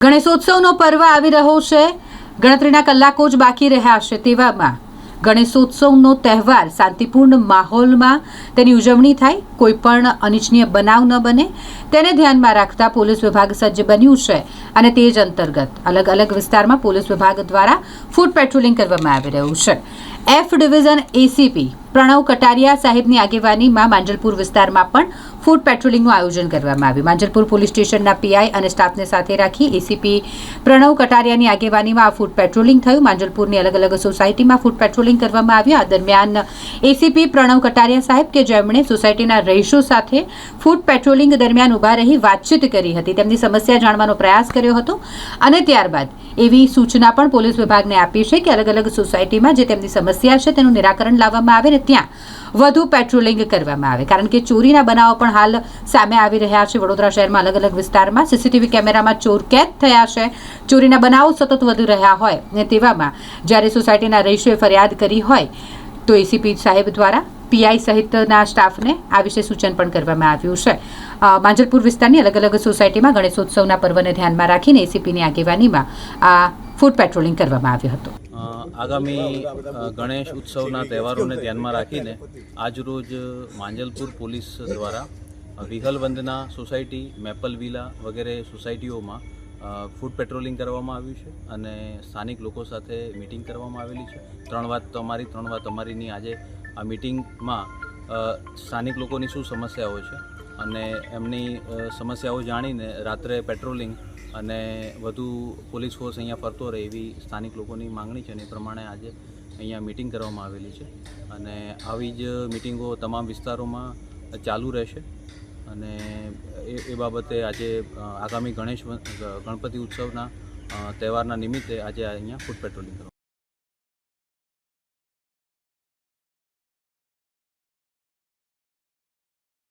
ગણેશોત્સવનો પર્વ આવી રહ્યો છે. ગણતરીના કલાકો જ બાકી રહ્યા છે તેવામાં. ગણેશોત્સવનો તહેવાર શાંતિપૂર્ણ માહોલમાં તેની ઉજવણી થાય, કોઈ પણ અનિચ્છનીય બનાવ ન બને. તેને ધ્યાનમાં રાખતા પોલીસ વિભાગ સજ્જ બન્યું છે અને તે જ અંતર્ગત અલગ અલગ વિસ્તારમાં પોલીસ વિભાગ દ્વારા ફૂડ પેટ્રોલિંગ કરવામાં આવી રહ્યું છે. F division ACP Pranav Kataria સાહેબની આગેવાનીમાં માંજલપુર વિસ્તારમાં પણ ફૂડ પેટ્રોલિંગનું આયોજન કરવામાં આવ્યું. માંજલપુર પોલીસ સ્ટેશનના પીઆઈ અને સ્ટાફને સાથે રાખી એસીપી પ્રણવ કટારિયાની આગેવાનીમાં આ ફૂડ પેટ્રોલિંગ થયું. માંજલપુરની અલગ અલગ સોસાયટીમાં ફૂડ પેટ્રોલિંગ કરવામાં આવ્યું. આ દરમિયાન એસીપી પ્રણવ કટારિયા સાહેબ કે જેમણે સોસાયટીના રહીશો સાથે ફૂડ પેટ્રોલિંગ દરમિયાન ઊભા રહી વાતચીત કરી હતી. તેમની સમસ્યા જાણવાનો પ્રયાસ કર્યો હતો અને ત્યારબાદ એવી સૂચના પણ પોલીસ વિભાગને આપી છે કે અલગ અલગ સોસાયટીમાં જે તેમની સમસ્યા છે તેનું નિરાકરણ લાવવામાં આવે ને ત્યાં વધુ પેટ્રોલિંગ કરવામાં આવે. કારણ કે ચોરીના બનાવો પણ હાલ સામે આવી રહ્યા છે. વડોદરા શહેરમાં અલગ અલગ વિસ્તારમાં સીસીટીવી કેમેરામાં ચોર કેદ થયા છે. ચોરીના બનાવો સતત વધી રહ્યા હોય ને તેવામાં જ્યારે સોસાયટીના રહીશોએ ફરિયાદ કરી હોય તો એસીપી સાહેબ દ્વારા પીઆઈ સહિતના સ્ટાફને આ વિશે સૂચન પણ કરવામાં આવ્યું છે. માંજલપુર વિસ્તારની અલગ અલગ સોસાયટીમાં ગણેશોત્સવના પર્વને ધ્યાનમાં રાખીને એસીપીની આગેવાનીમાં આ ફૂડ પેટ્રોલિંગ કરવામાં આવ્યું હતું. આગામી ગણેશ ઉત્સવના તહેવારોને ધ્યાનમાં રાખીને આજરોજ માંજલપુર પોલીસ દ્વારા વિહલ વિહલવંદના સોસાયટી, મેપલ વિલા વગેરે સોસાયટીઓમાં ફૂડ પેટ્રોલિંગ કરવામાં આવ્યું છે અને સ્થાનિક લોકો સાથે મિટિંગ કરવામાં આવેલી છે. ત્રણ વાત તમારી ત્રણ વાત અમારીની આજે આ મિટિંગમાં સ્થાનિક લોકોની શું સમસ્યાઓ છે? અને એમની સમસ્યાઓ જાણીને રાત્રે પેટ્રોલિંગ અને વધુ પોલીસ ફોર્સ અહીંયા ફરતો રહે એવી સ્થાનિક લોકોની માંગણી છે અને એ પ્રમાણે આજે અહીંયા મિટિંગ કરવામાં આવેલી છે. અને આવી જ મિટિંગો તમામ વિસ્તારોમાં ચાલુ રહેશે અને એ એ બાબતે આજે આગામી ગણેશ ગણપતિ ઉત્સવના તહેવારના નિમિત્તે આજે અહીંયા ફૂડ પેટ્રોલિંગ કરવામાં